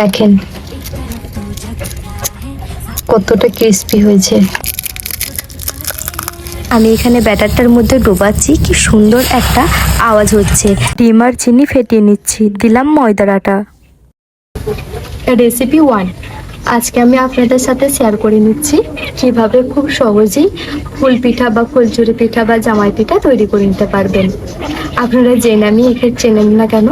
দেখেন। কতটা ক্রিস্পি হয়েছে। আমি এখানে ব্যাটারটার মধ্যে ডোবাচ্ছি, কি সুন্দর একটা আওয়াজ হচ্ছে। ডিম আর চিনি ফেটিয়ে নিচ্ছি, দিলাম ময়দার আটা। রেসিপি ওয়ান আজকে আমি আপনাদের সাথে শেয়ার করে নিচ্ছি, কীভাবে খুব সহজেই ফুল পিঠা বা ফুলচুরি পিঠা বা জামাই পিঠা তৈরি করে নিতে পারবেন। আপনারা জেনে আমি একে চেনেন না কেন?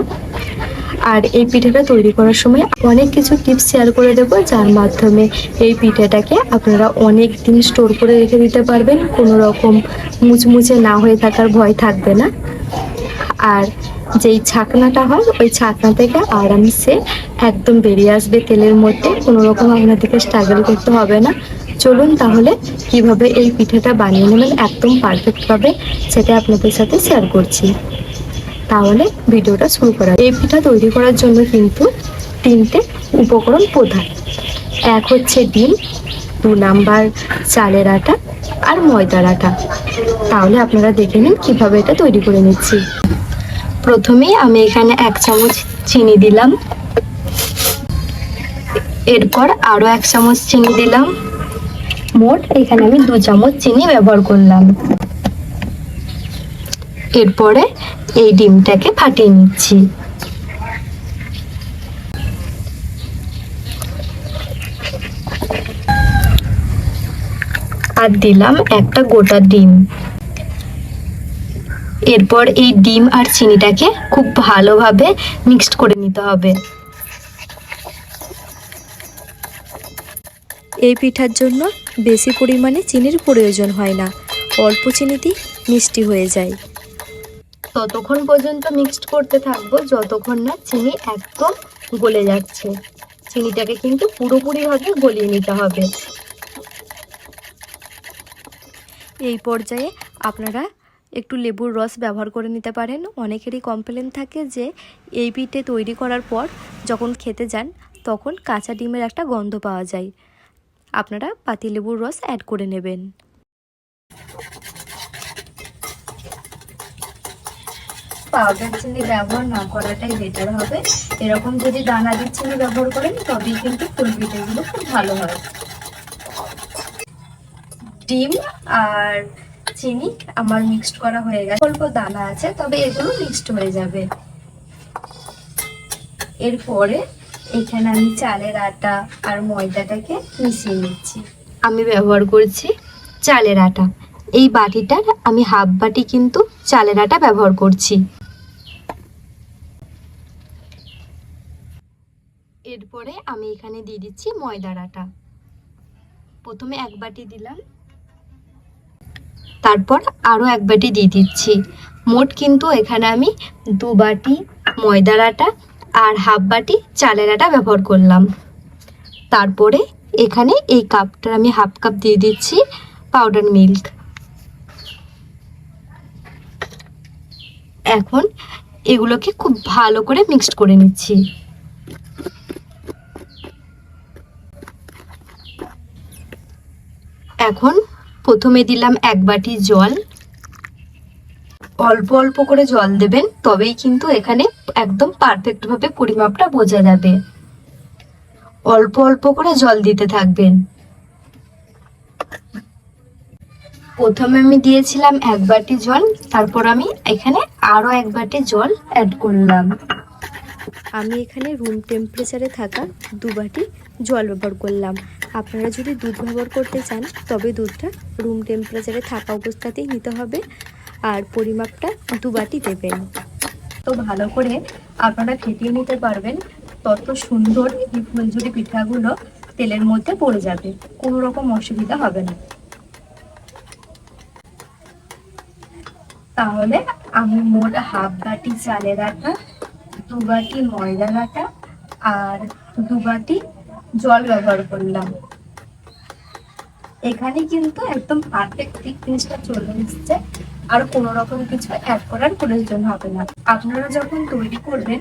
আর এই পিঠাটা তৈরি করার সময় অনেক কিছু টিপস শেয়ার করে দেবো, যার মাধ্যমে এই পিঠাটাকে আপনারা অনেক দিন স্টোর করে রেখে দিতে পারবেন। কোনো রকম মুচমুচে না হয়ে থাকার ভয় থাকবে না। আর যেই ছাকনাটা হয়, ওই ছাকনা থেকে আরামসে একদম বেরিয়ে আসবে তেলের মধ্যে। কোনো রকম আপনাদেরকে স্ট্রাগল করতে হবে না। চলুন তাহলে কীভাবে এই পিঠাটা বানিয়ে নেবেন একদম পারফেক্টভাবে সেটা আপনাদের সাথে শেয়ার করছি। তাহলে ভিডিওটা শুরু করা এই পিঠা তৈরি করার জন্য কিন্তু তিনটে উপকরণ প্রধান। এক হচ্ছে ডিম, দু নাম্বার চালের আটা আর ময়দার আটা। তাহলে আপনারা দেখে নিন কীভাবে এটা তৈরি করে নিচ্ছি। প্রথমেই আমি এখানে এক চামচ চিনি দিলাম। এরপর আরও এক চামচ চিনি দিলাম। মোট এখানে আমি দু চামচ চিনি ব্যবহার করলাম। এরপরে এই ডিমটাকে ফাটিয়ে নিচ্ছি। আর দিলাম একটা গোটা ডিম। এরপর এই ডিম আর চিনিটাকে খুব ভালোভাবে মিক্সড করে নিতে হবে। এই পিঠার জন্য বেশি পরিমাণে চিনির প্রয়োজন হয় না। অল্প চিনিতেই মিষ্টি হয়ে যায়। ততক্ষণ পর্যন্ত মিক্সড করতে থাকব, যতক্ষণ না চিনি একদম গলে যাচ্ছে। চিনিটাকে কিন্তু পুরোপুরিভাবে গলিয়ে নিতে হবে। এই পর্যায়ে আপনারা একটু লেবুর রস ব্যবহার করে নিতে পারেন। অনেকেরই কমপ্লেন থাকে যে, এই পিঠে তৈরি করার পর যখন খেতে যান, তখন কাঁচা ডিমের একটা গন্ধ পাওয়া যায়। আপনারা পাতিলেবুর রস অ্যাড করে নেবেন। পাউডার চিনি ব্যবহার না করাটাই বেটার হবে। এরকম যদি দানাদার চিনি ব্যবহার করেন, তবেই কিন্তু ফুল পিঠেগুলো খুব ভালো হয়। ডিম আর চিনি আমার মিক্সড করা হয়ে গেছে। অল্প দানা আছে, তবে এগুলো মিক্সড হয়ে যাবে। এরপরে এখানে আমি চালের আটা আর ময়দাটাকে মিশিয়ে নিচ্ছি। আমি ব্যবহার করছি চালের আটা। এই বাটিটার আমি হাফ বাটি কিন্তু চালের আটা ব্যবহার করছি। এরপরে আমি এখানে দিয়ে দিচ্ছি ময়দার আটা। প্রথমে এক বাটি দিলাম। তারপর আরও এক বাটি দিয়ে দিচ্ছি। মোট কিন্তু এখানে আমি দু বাটি ময়দার আটা আর হাফ বাটি চালের আটা ব্যবহার করলাম। তারপরে এখানে এই কাপটা আমি হাফ কাপ দিয়ে দিচ্ছি পাউডার মিল্ক। এখন এগুলোকে খুব ভালো করে মিক্সড করে নিচ্ছি। এখন প্রথমে দিলাম এক বাটি জল। অল্প অল্প করে জল দেবেন, তবেই কিন্তু এখানে একদম পারফেক্ট ভাবে পরিমাপটা বোঝা যাবে। অল্প অল্প করে জল দিতে থাকবেন। প্রথমে আমি দিয়েছিলাম এক বাটি জল, তারপর আমি এখানে আরও এক বাটি জল অ্যাড করলাম। আমি এখানে রুম টেম্পারেচারে থাকা দু বাটি জল ব্যবহার করলাম। আপনারা যদি দুধ ব্যবহার করতে চান, তবে দুধটা রুম টেম্পারেচারে থাকা অবস্থাতেই নিতে হবে আর পরিমাপটা দু বাটি দেবেন। তো ভালো করে আপনারা ফেটিয়ে নিতে পারবেন, তত সুন্দর এই ফুলঝুরি পিঠাগুলো তেলের মধ্যে পড়ে যাবে, কোনো রকম অসুবিধা হবে না। তাহলে আমি মোট হাফ বাটি চালের আটা দু বাটি ময়দার আটা আর দু বাটি জল ব্যবহার করলাম। এখানে কিন্তু একদম পারফেক্ট জিনিসটা চলে এসছে। আর কোনো রকম কিছু অ্যাড করার প্রয়োজন হবে না। আপনারা যখন তৈরি করবেন,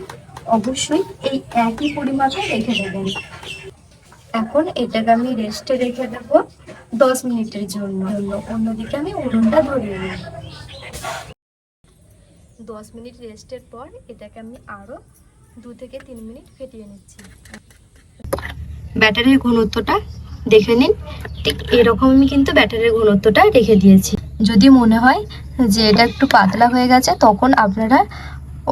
অবশ্যই এই একই পরিমাপে রেখে দেবেন। এখন এটাকে আমি রেস্টে রেখে দেবো দশ মিনিটের জন্য। অন্যদিকে আমি উনুনটা ধরিয়ে নিই দশ মিনিট রেস্টের পর এটাকে আমি আরও দু থেকে তিন মিনিট ফেটিয়ে নিচ্ছি। ব্যাটারির ঘনত্বটা দেখে নিন। ঠিক এরকম আমি কিন্তু ব্যাটারির ঘনত্বটা রেখে দিয়েছি। যদি মনে হয় যে এটা একটু পাতলা হয়ে গেছে, তখন আপনারা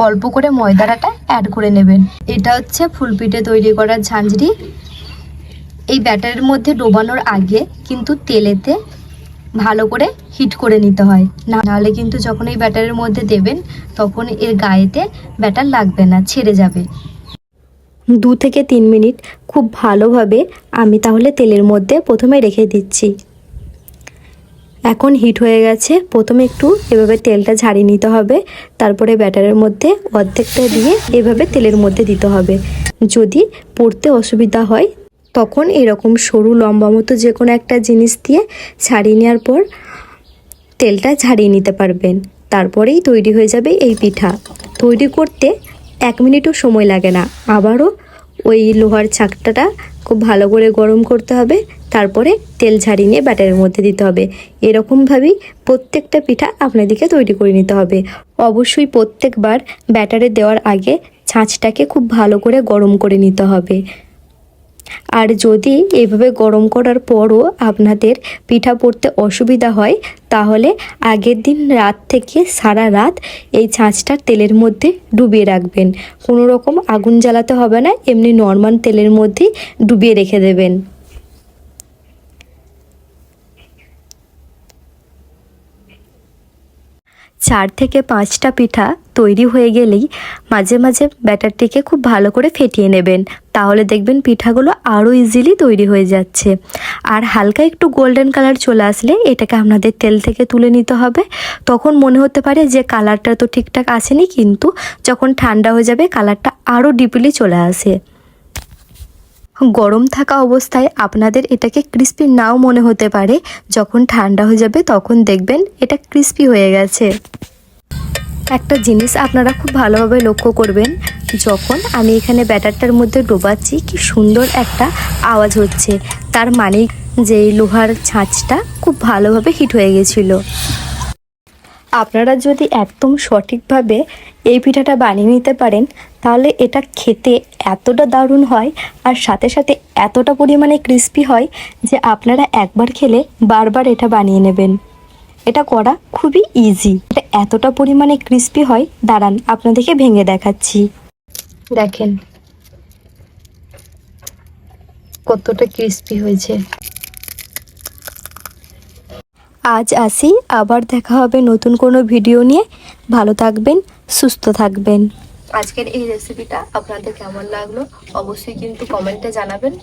অল্প করে ময়দাটা অ্যাড করে নেবেন। এটা হচ্ছে ফুলপিঠে তৈরি করার ঝাঁঝরি। এই ব্যাটারের মধ্যে ডোবানোর আগে কিন্তু তেলেতে ভালো করে হিট করে নিতে হয়। না নাহলে কিন্তু যখন এই ব্যাটারের মধ্যে দেবেন, তখন এর গায়েতে ব্যাটার লাগবে না, ছেড়ে যাবে। দু থেকে তিন মিনিট। খুব ভালোভাবে আমি তাহলে তেলের মধ্যে প্রথমে রেখে দিচ্ছি। এখন হিট হয়ে গেছে। প্রথমে একটু এভাবে তেলটা ঝাড়িয়ে নিতে হবে। তারপরে ব্যাটারের মধ্যে অর্ধেকটা দিয়ে এভাবে তেলের মধ্যে দিতে হবে। যদি পড়তে অসুবিধা হয় তখন এরকম সরু লম্বা মতো যে কোনো একটা জিনিস দিয়ে ছাড়িয়ে নেওয়ার পর তেলটা ঝাড়িয়ে নিতে পারবেন। তারপরেই তৈরি হয়ে যাবে এই পিঠা। তৈরি করতে এক মিনিটও সময় লাগে না। আবারও ওই লোহার ছাকটাটা খুব ভালো করে গরম করতে হবে। তারপরে তেল ঝাড়িয়ে নিয়ে ব্যাটারের মধ্যে দিতে হবে। এরকমভাবেই প্রত্যেকটা পিঠা আপনাদেরকে তৈরি করে নিতে হবে। অবশ্যই প্রত্যেকবার ব্যাটারে দেওয়ার আগে ছাঁচটাকে খুব ভালো করে গরম করে নিতে হবে। আর যদি এভাবে গরম করার পরও আপনাদের পিঠা পড়তে অসুবিধা হয়, তাহলে আগের দিন রাত থেকে সারা রাত এই ছাঁচটা তেলের মধ্যে ডুবিয়ে রাখবেন। কোনো রকম আগুন জ্বালাতে হবে না, এমনি নর্মাল তেলের মধ্যেই ডুবিয়ে রেখে দেবেন। চার থেকে পাঁচটা পিঠা তৈরি হয়ে গেলেই মাঝে মাঝে ব্যাটারটিকে খুব ভালো করে ফেটিয়ে নেবেন। তাহলে দেখবেন পিঠাগুলো আরও ইজিলি তৈরি হয়ে যাচ্ছে। আর হালকা একটু গোল্ডেন কালার চলে আসলে এটাকে আপনাদের তেল থেকে তুলে নিতে হবে। তখন মনে হতে পারে যে কালারটা তো ঠিকঠাক আসেনি, কিন্তু যখন ঠান্ডা হয়ে যাবে কালারটা আরও ডিপলি চলে আসে। গরম থাকা অবস্থায় আপনাদের এটাকে ক্রিস্পি নাও মনে হতে পারে। যখন ঠান্ডা হয়ে যাবে তখন দেখবেন এটা ক্রিস্পি হয়ে গেছে। একটা জিনিস আপনারা খুব ভালোভাবে লক্ষ্য করবেন, যখন আমি এখানে ব্যাটারটার মধ্যে ডোবাচ্ছি, কি সুন্দর একটা আওয়াজ হচ্ছে। তার মানে যে লোহার ছাঁচটা খুব ভালোভাবে হিট হয়ে গেছিল। আপনারা যদি একদম সঠিকভাবে এই পিঠাটা বানিয়ে নিতে পারেন, তাহলে এটা খেতে এতটা দারুণ হয় আর সাথে সাথে এতটা পরিমাণে ক্রিস্পি হয় যে আপনারা একবার খেলে বারবার এটা বানিয়ে নেবেন। এটা করা খুবই ইজি এটা এতটা পরিমাণে ক্রিস্পি হয়, দাঁড়ান, আপনাদেরকে ভেঙে দেখাচ্ছি। দেখেন, কতটা ক্রিস্পি হয়েছে। আজ আসি, আবার দেখা হবে নতুন কোনো ভিডিও নিয়ে। ভালো থাকবেন, সুস্থ থাকবেন। আজকের এই রেসিপিটা আপনাদের কেমন লাগল? অবশ্যই কিন্তু কমেন্টে জানাবেন।